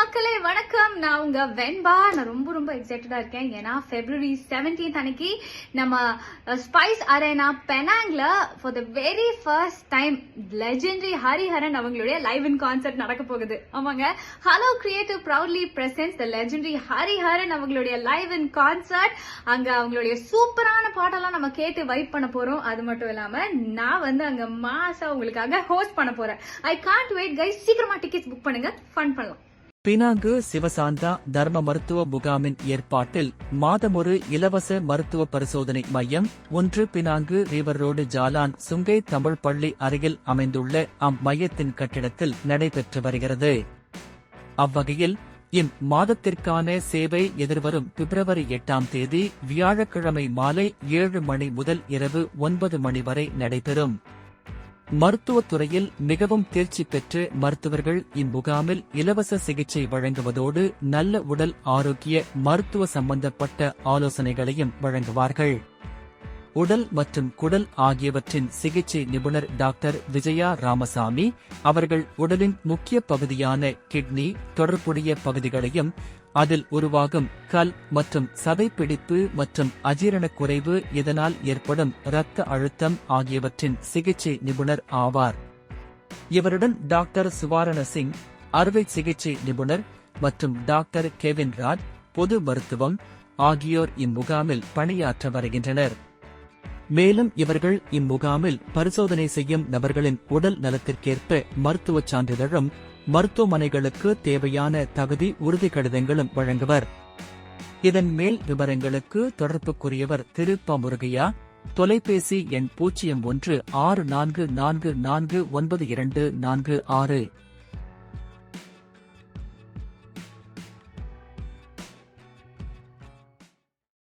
மக்களே வணக்கம். நான் உங்க வெண்பா. நான் ரொம்ப ரொம்ப எக்ஸைட்டடா இருக்கேன். ஏன்னா பிப்ரவரி 17th அன்னைக்கு நம்ம spice arena பெனாங்ல for the very first time legendary Hariharan அவங்களுடைய லைவ் இன் கான்சர்ட் நடக்க போகுது. ஆமாங்க. Hello creative proudly presents the legendary Hariharan அவங்களுடைய லைவ் இன் கான்சர்ட் அங்க அவங்களுடைய சூப்பரான பாட்டெல்லாம் நம்ம கேட்டு வைப் பண்ண போறோம். அது மட்டும் இல்லாம நான் வந்து அங்க மாசா உங்களுக்காக ஹோஸ்ட் பண்ண போறேன். ஐ காண்ட் வெயிட் கைஸ் சீக்கிரமா டிக்கெட்ஸ் புக் பண்ணுங்க. ஃபன் பண்ணலாம். பினாங்கு சிவசாந்தா தர்ம மருத்துவ முகாமின் ஏற்பாட்டில் மாதமொரு இலவச மருத்துவ பரிசோதனை மையம் ஒன்று Penang river road Jalan Sungai Tamil பள்ளி அருகில் அமைந்துள்ள அம்மையத்தின் கட்டிடத்தில் நடைபெற்று வருகிறது. அவ்வகையில் இம்மாதத்திற்கான சேவை எதிர்வரும் பிப்ரவரி எட்டாம் தேதி வியாழக்கிழமை மாலை ஏழு மணி முதல் இரவு ஒன்பது மணி வரை நடைபெறும். மருத்துவத் துறையில் மிகவும் தேர்ச்சி பெற்று மருத்துவர்கள் இம்முகாமில் இலவச சிகிச்சை வழங்குவதோடு நல்ல உடல் ஆரோக்கிய மருத்துவ சம்பந்தப்பட்ட ஆலோசனைகளையும் வழங்குவார்கள். உடல் மற்றும் குடல் ஆகியவற்றின் சிகிச்சை நிபுணர் டாக்டர் விஜயா ராமசாமி அவர்கள் உடலின் முக்கிய பகுதியான கிட்னி தொடர்புடைய பகுதிகளையும் அதில் உருவாகும் கல் மற்றும் சதைப்பிடிப்பு மற்றும் அஜீரண குறைவு இதனால் ஏற்படும் இரத்த அழுத்தம் ஆகியவற்றின் சிகிச்சை நிபுணர் ஆவார். இவருடன் டாக்டர் சுவாரண சிங் அறுவை சிகிச்சை நிபுணர் மற்றும் டாக்டர் கெவின் ராஜ் பொது மருத்துவம் ஆகியோர் இம்முகாமில் பணியாற்ற வருகின்றனர். மேலும் இவர்கள் இம்முகாமில் பரிசோதனை செய்யும் நபர்களின் உடல் நலத்திற்கேற்ப மருத்துவச் சான்றிதழும் மருத்துவமனைகளுக்கு தேவையான தகுதி உறுதி கடிதங்களும் வழங்குவர். இதன் மேல் விவரங்களுக்கு தொடர்புக்குரியவர் திரு ப முருகையா தொலைபேசி எண் பூஜ்ஜியம் ஒன்று ஆறு நான்கு நான்கு நான்கு ஒன்பது இரண்டு நான்கு ஆறு.